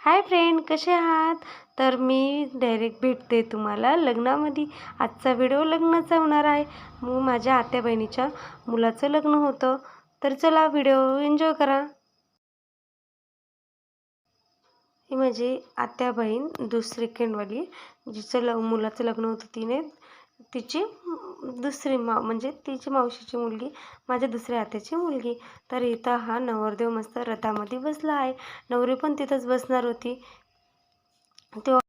Hi friend कसे आहात? तर मी डायरेक्ट भेटते तुम्हाला लग्नामध्ये. आजचा व्हिडिओ लग्नाचा होणार आहे. मग माझ्या आत्या बहिणीच्या मुलाचं लग्न होतं. तर चला व्हिडिओ एन्जॉय करा. ही माझी आत्या बहीण दुसरी सेकंडवाली जिचं ल मुलाचं लग्न होतं तिने तिची दुसरी मा म्हणजे तिची मावशीची मुलगी माझ्या दुसऱ्या आत्याची मुलगी. तर इथं हा नवरदेव मस्त रथामध्ये बसला आहे. नवरी पण तिथंच बसणार होती. तेव्हा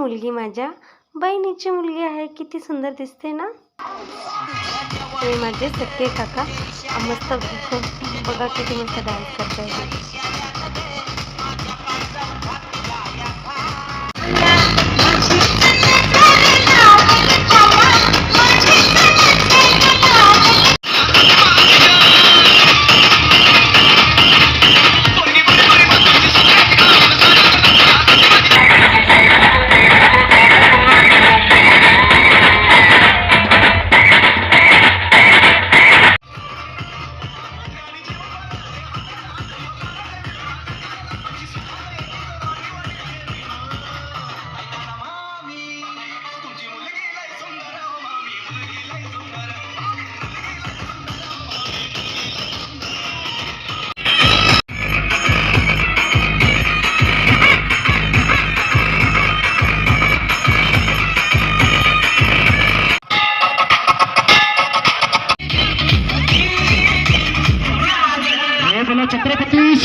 मुलगी माझ्या. बहिणीची मुलगी आहे. किती सुंदर दिसते ना? हे माझे सख्खे काका. मस्त बघा किती मस्त डान्स करताय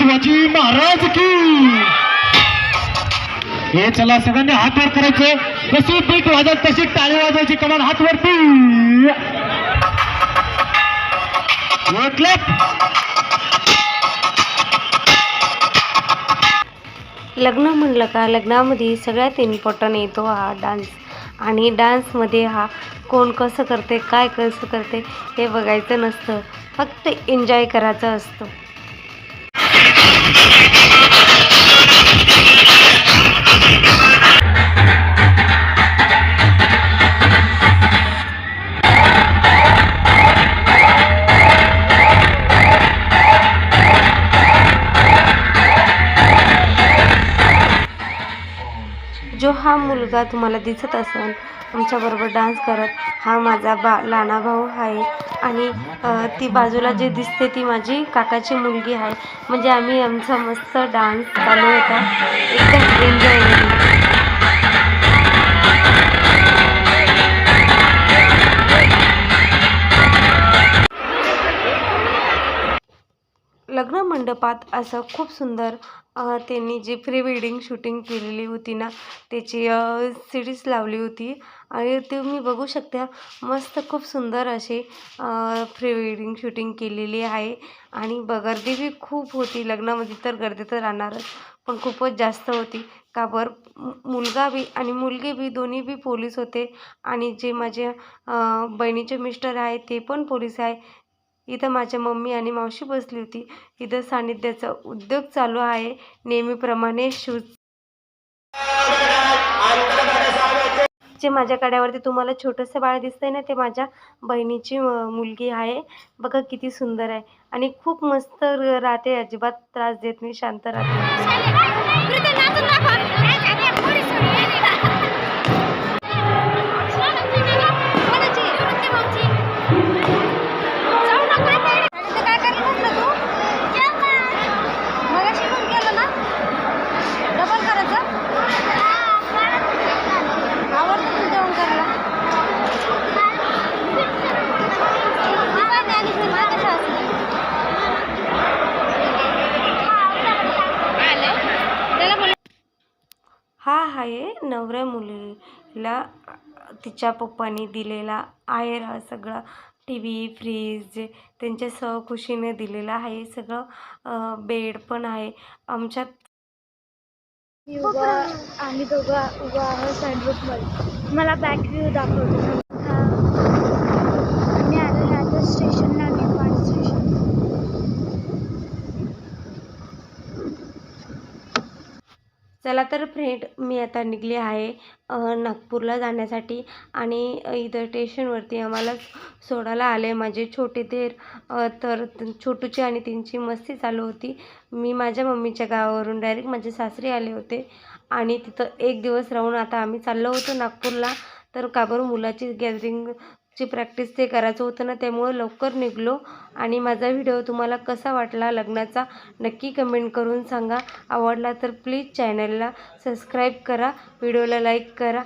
शिवाजी महाराज की. हे चला सगळ्यांनी हात वर करायचे. कशी पीठ वाजत तशी टाळी वाजवायची कमान हात वरती लग्न म्हणलं का? लग्नामध्ये सगळ्यात इम्पॉर्टंट येतो हा डान्स आणि डान्समध्ये हा कोण कसं करते काय कसं करते हे बघायचं नसतं. फक्त एन्जॉय करायचं असतं. जो हा मुलगा तुम्हाला दिसत असेल आमच्याबरोबर डान्स करत. हा माझा बा लहाना भाऊ आहे. आणि ती बाजूला जे दिसते ती माझी काकाची मुलगी आहे. म्हणजे आम्ही आमचा मस्त डान्स चालू होता. एकदम एन्जॉय लग्न मंडपात असं खूप सुंदर त्यांनी जी प्री वेडिंग शूटिंग केलेली होती ना त्याची सिरीज लावली होती. आणि तुम्ही बघू शकता. मस्त खूप सुंदर असे प्री वेडिंग शूटिंग केलेली आहे. आणि ब गर्दी बी खूप होती. लग्नामध्ये तर गर्दी तर राहणारच पण खूपच जास्त होती. का बर? मुलगा बी आणि मुलगी बी दोन्ही बी पोलीस होते. आणि जे माझे बहिणीचे मिस्टर आहे ते पण पोलीस आहे. इथं माझ्या मम्मी आणि मावशी बसली होती. इथं सान्निध्याचा उद्योग चालू आहे. नेहमीप्रमाणे शूज जे माझ्या कड्यावरती तुम्हाला छोटंसं बाळ दिसतंय ना ते माझ्या बहिणीची मुलगी आहे. बघा किती सुंदर आहे. आणि खूप मस्त र- राहते. अजिबात त्रास देत नाही. शांत राहते. हा आहे नवऱ्या मुलीला तिच्या पप्पानी दिलेला आहेर हा सगळा टी व्ही फ्रीज त्यांच्या सहखुशीने दिलेला आहे. सगळं बेड पण आहे. आमच्यात उभा आम्ही दोघं उभा आहोत सनरूफमध्ये मला बॅक व्ह्यू दाखवतो हा आम्ही आलो ह्या स्टेशनला नेपाळ स्टेशन चला तर फ्रेंड मी आता निघली आहे नागपूरला जाण्यासाठी आणि इथं स्टेशनवरती आम्हाला सोडायला आले. माझे छोटे देर तर छोटूची आणि त्यांची मस्ती चालू होती. मी माझ्या मम्मीच्या गावावरून डायरेक्ट माझे सासरे आले होते आणि तिथं एक दिवस राहून आता आम्ही चाललो होतो नागपूरला. तर का बरं मुलाची ची प्रॅक्टिस ते करायचं होतं ना त्यामुळं लवकर निघलो. आणि माझा व्हिडिओ तुम्हाला कसा वाटला लग्नाचा नक्की कमेंट करून सांगा. आवडला तर प्लीज चॅनलला सबस्क्राईब करा. व्हिडिओला लाईक करा.